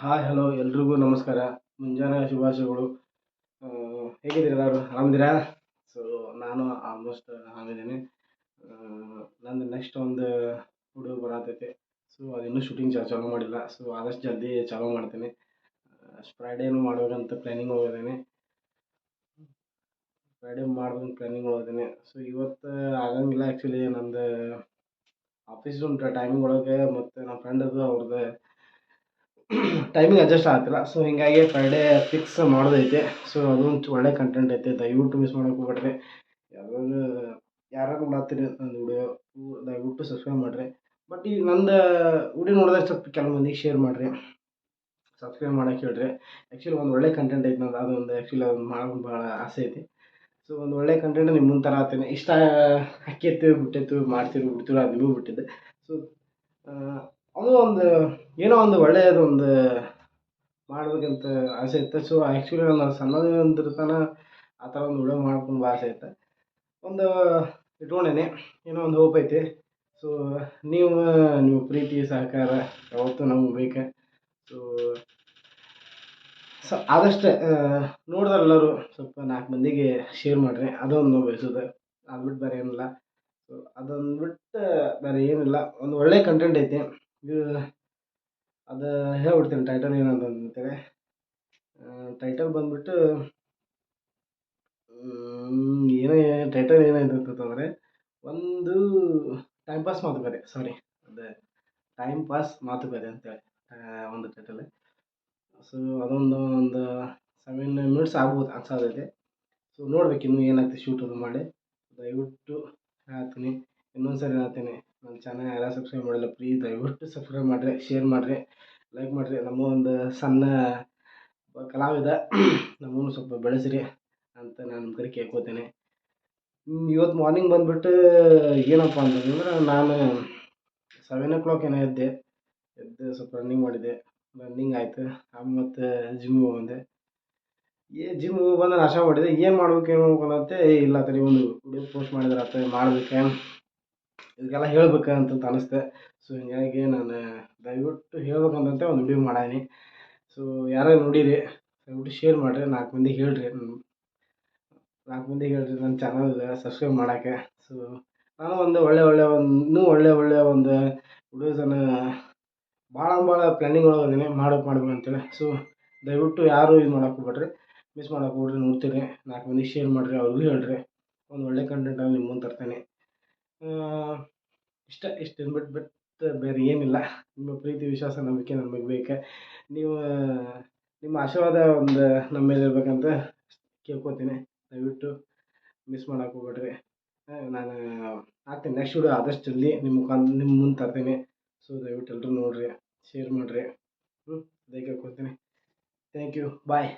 Hi hello ಎಲ್ರಿಗೂ ನಮಸ್ಕಾರ. ಮುಂಜಾನೆ ಶುಭಾಶಯಗಳು. ಹೇಗಿದ್ದೀರಿ ಎಲ್ಲರೂ? ಆರಾಮಿದ್ದೀರಾ? ಸೊ ನಾನು ಆಲ್ಮೋಸ್ಟ್ ಆರಾಮಿದ್ದೀನಿ. ನಂದು ನೆಕ್ಸ್ಟ್ ಒಂದು ಹುಡುಗ ಬರತೈತೆ. ಸೊ ಅದಿನ್ನೂ ಶೂಟಿಂಗ್ ಚಾಲೂ ಮಾಡಿಲ್ಲ. ಸೊ ಆದಷ್ಟು ಜಲ್ದಿ ಚಾಲೂ ಮಾಡ್ತೀನಿ. ಫ್ರೈಡೇನು ಮಾಡೋದಂತ ಪ್ಲ್ಯಾನಿಂಗ್ ಹೋಗಿದ್ದೀನಿ. ಫ್ರೈಡೇ ಮಾಡೋದಂತ ಪ್ಲ್ಯಾನಿಂಗ್ ಹೋಗಿದ್ದೀನಿ. ಸೊ ಇವತ್ತು ಆಗಂಗಿಲ್ಲ ಆ್ಯಕ್ಚುಲಿ ನಂದು ಆಫೀಸ್ ಟೈಮಿಂಗ್ ಒಳಗೆ, ಮತ್ತು ನಮ್ಮ ಫ್ರೆಂಡದು ಅವ್ರದ್ದು ಟೈಮಿಂಗ್ ಅಡ್ಜಸ್ಟ್ ಆಗ್ತಿಲ್ಲ ಸೊ ಹೀಗಾಗಿ ಡೇ ಫಿಕ್ಸ್ ಮಾಡೋದೈತೆ. ಸೊ ಅದೊಂದು ಒಳ್ಳೆ ಕಂಟೆಂಟ್ ಐತೆ. ದಯವಿಟ್ಟು ಮಿಸ್ ಮಾಡೋಕೆ ಹೋಗ್ಬೇಡ್ರಿ. ಯಾರು ಯಾರು ಮಾಡತ್ತೀರಿ ನನ್ನ ವಿಡಿಯೋ ದಯವಿಟ್ಟು ಸಬ್ಸ್ಕ್ರೈಬ್ ಮಾಡಿರಿ. ಬಟ್ ಈಗ ನಂದು ವಿಡಿಯೋ ನೋಡಿದ್ರೆ ಸ್ವಲ್ಪ ಕೆಲವು ಮಂದಿಗೆ ಶೇರ್ ಮಾಡಿರಿ. ಸಬ್ಸ್ಕ್ರೈಬ್ ಮಾಡೋಕೆ ಹೇಳ್ರಿ. ಆ್ಯಕ್ಚುಲಿ ಒಂದು ಒಳ್ಳೆ ಕಂಟೆಂಟ್ ಐತೆ ನಂದು. ಅದೊಂದು ಆ್ಯಕ್ಚುಲಿ ಅದೊಂದು ಮಾಡೋದು ಭಾಳ ಆಸೆ ಐತಿ. ಸೊ ಒಂದು ಒಳ್ಳೆ ಕಂಟೆಂಟ್ ನಿಮ್ಮ ಮುಂದೆ ತರತ್ತೀನಿ ಇಷ್ಟ ಹಾಕೈತಿ ಬಿಟ್ಟೈತಿ ಮಾಡ್ತೀವಿ ಬಿಡ್ತೀವಿ ಅದು ಬಿಟ್ಟಿದ್ದೆ. ಸೊ ಅದು ಒಂದು, ಏನೋ ಒಂದು ಒಳ್ಳೆಯದು ಒಂದು ಮಾಡಬೇಕಂತ ಆಸೆ ಇತ್ತು. ಸೊ ಆ್ಯಕ್ಚುಲಿ ನಾನು ಸಣ್ಣದಿರ್ತಾನ ಆ ಥರ ಒಂದು ವಿಡಿಯೋ ಮಾಡ್ಕೊಂಡು ಆಸೆ ಇತ್ತು. ಒಂದು ಇಟ್ಕೊಂಡೇನೆ. ಏನೋ ಒಂದು ಹೋಪ್ ಐತಿ. ಸೊ ನೀವು ನೀವು ಪ್ರೀತಿ, ಸಹಕಾರ ಯಾವತ್ತೂ ನಮ್ಗೆ ಬೇಕು. ಸೊ ಸೊ, ಆದಷ್ಟು ನೋಡಿದ್ರೆಲ್ಲರೂ ಸ್ವಲ್ಪ ನಾಲ್ಕು ಮಂದಿಗೆ ಶೇರ್ ಮಾಡಿರಿ. ಅದೊಂದು ಬಯಸೋದು ಅದು ಬಿಟ್ಟು ಬೇರೆ ಏನಿಲ್ಲ. ಸೊ ಅದೊಂದು ಬಿಟ್ಟು ಬೇರೆ ಏನಿಲ್ಲ. ಒಂದು ಒಳ್ಳೆಯ ಕಂಟೆಂಟ್ ಐತಿ. ಅದು ಹೇಳ್ಬಿಡ್ತೀನಿ ಟೈಟಲ್ ಏನಂತ ಅಂತೇಳಿ ಟೈಟಲ್ ಬಂದ್ಬಿಟ್ಟು ಏನೇ ಟೈಟಲ್ ಏನಾಯ್ತು ಅಂತಂದರೆ ಒಂದು ಟೈಮ್ ಪಾಸ್ ಮಾತುಕತೆ ಸಾರಿ ಅದು ಟೈಮ್ ಪಾಸ್ ಮಾತುಕತೆ ಅಂತೇಳಿ ಒಂದು ಟೈಟಲ್ ಸೊ ಅದೊಂದು ಒಂದು ಸೆವೆನ್ ಮಿನಿಟ್ಸ್ ಆಗ್ಬೋದು ಅನ್ಸೋದೈತೆ ಸೊ ನೋಡ್ಬೇಕು ಇನ್ನೂ ಏನಾಗ್ತದೆ ಶೂಟ್ ಅದು ಮಾಡಿ. ದಯವಿಟ್ಟು ಹೇಳ್ತೀನಿ. ಇನ್ನೊಂದು ಸರಿ ಹೇಳ್ತೀನಿ, ನನ್ನ ಚಾನಲ್ ಯಾರು ಸಬ್ಸ್ಕ್ರೈಬ್ ಮಾಡಿಲ್ಲ ಪ್ಲೀಸ್ ದಯವಿಟ್ಟು ಸಬ್ಸ್ಕ್ರೈಬ್ ಮಾಡಿರಿ ಶೇರ್ ಮಾಡಿರಿ ಲೈಕ್ ಮಾಡಿರಿ. ನಮ್ಮ ಒಂದು ಸಣ್ಣ ಕಲಾವಿದ, ನಮ್ಮನ್ನು ಸ್ವಲ್ಪ ಬೆಳೆಸಿರಿ ಅಂತ ನಾನು ನಿಮ್ಮ ಕಡೆ ಕೇಳ್ಕೊತೀನಿ. ಇವತ್ತು ಮಾರ್ನಿಂಗ್ ಬಂದುಬಿಟ್ಟು ಏನಪ್ಪ ಅಂತಂದ್ರೆ ನಾನು ಸೆವೆನ್ ಓ ಕ್ಲಾಕ್ ಏನೋ ಎದ್ದೆ, ಎದ್ದು ಸ್ವಲ್ಪ ರನ್ನಿಂಗ್ ಮಾಡಿದೆ ರನ್ನಿಂಗ್ ಆಯಿತು, ಆಮೇಲೆ ಮತ್ತು ಜಿಮ್ಮಿಗೆ ಹೋಗ್ಬಂದೆ ಏ ಜಿಮ್ ಬಂದು ನಾಶ ಮಾಡಿದೆ. ಏನು ಮಾಡ್ಬೇಕು ಏನು ಮಾಡ್ಬೇಕು ಅನ್ನತ್ತೆ ಇಲ್ಲ ತಡಿ, ಒಂದು ವಿಡಿಯೋ ಪೋಸ್ಟ್ ಮಾಡಿದ್ರೆ ಆತ ಮಾಡ್ಬೇಕು ಇದಕ್ಕೆಲ್ಲ ಹೇಳ್ಬೇಕು ಅಂತಂತ ಅನಿಸ್ತೆ. ಸೊ ಹೀಗಾಗಿ ನಾನು ದಯವಿಟ್ಟು ಹೇಳ್ಬೇಕಂತಂತೆ ಒಂದು ವಿಡಿಯೋ ಮಾಡೀನಿ. ಸೊ ಯಾರು ನೋಡಿರಿ ದಯವಿಟ್ಟು ಶೇರ್ ಮಾಡಿರಿ, ನಾಲ್ಕು ಮಂದಿಗೆ ಹೇಳ್ರಿ. ನಾಲ್ಕು ಮಂದಿಗೆ ಹೇಳ್ರಿ ನನ್ನ ಚಾನಲ್ ಸಬ್ಸ್ಕ್ರೈಬ್ ಮಾಡೋಕ್ಕೆ. ಸೊ ನಾನು ಒಂದು ಒಳ್ಳೆ ಒಳ್ಳೆ ಒಂದು, ಇನ್ನೂ ಒಳ್ಳೆ ಒಳ್ಳೆ ಒಂದು ವಿಡಿಯೋಸನ್ನು ಭಾಳ ಭಾಳ ಪ್ಲ್ಯಾನಿಂಗ್ ಒಳಗೆ ಮಾಡೋಕೆ ಮಾಡ್ಬೇಕು ಅಂತೇಳಿ. ಸೊ ದಯವಿಟ್ಟು ಯಾರು ಇದು ಮಾಡೋಕೆ ಹೋಗ್ಬೇಡ್ರಿ. ಮಿಸ್ ಮಾಡಕ್ಕೆ ಹೋಗ್ರಿ ನೋಡ್ತೀರಿ. ನಾಲ್ಕು ಮಂದಿಗೆ ಶೇರ್ ಮಾಡಿರಿ, ಅವ್ರಿಗೂ ಹೇಳ್ರಿ. ಒಂದು ಒಳ್ಳೆ ಕಂಟೆಂಟನ್ನು ನಿಮ್ಮ ಮುಂದೆ ತರ್ತೇನೆ. ಇಷ್ಟ, ಇಷ್ಟು ಬಿಟ್ಟು ಬಿಟ್ಟು ಬೇರೆ ಏನಿಲ್ಲ. ನಿಮ್ಮ ಪ್ರೀತಿ, ವಿಶ್ವಾಸ, ನಂಬಿಕೆ ನಮಗೆ ಬೇಕು. ನೀವು, ನಿಮ್ಮ ಆಶೀರ್ವಾದ ಒಂದು ನಮ್ಮ ಮೇಲೆ ಇರಬೇಕಂತ ಕೇಳ್ಕೊತೀನಿ. ದಯವಿಟ್ಟು ಮಿಸ್ ಮಾಡೋಕೆ ಹೋಗ್ಬೇಡ್ರಿ. ನಾನು ಹಾಕ್ತೀನಿ. ನೆಕ್ಸ್ಟ್ ವಿಡಿಯೋ ಆದಷ್ಟು ಜಲ್ದಿ ನಿಮ್ಮ ಮುಖಾಂತರ ನಿಮ್ಮ ಮುಂದೆ ತರ್ತೀನಿ. ಸೊ ದಯವಿಟ್ಟು ಎಲ್ಲರೂ ನೋಡಿರಿ ಶೇರ್ ಮಾಡಿರಿ. ಹ್ಞೂ ಅದೇ ಕೇಳ್ಕೊತೀನಿ. Thank you bye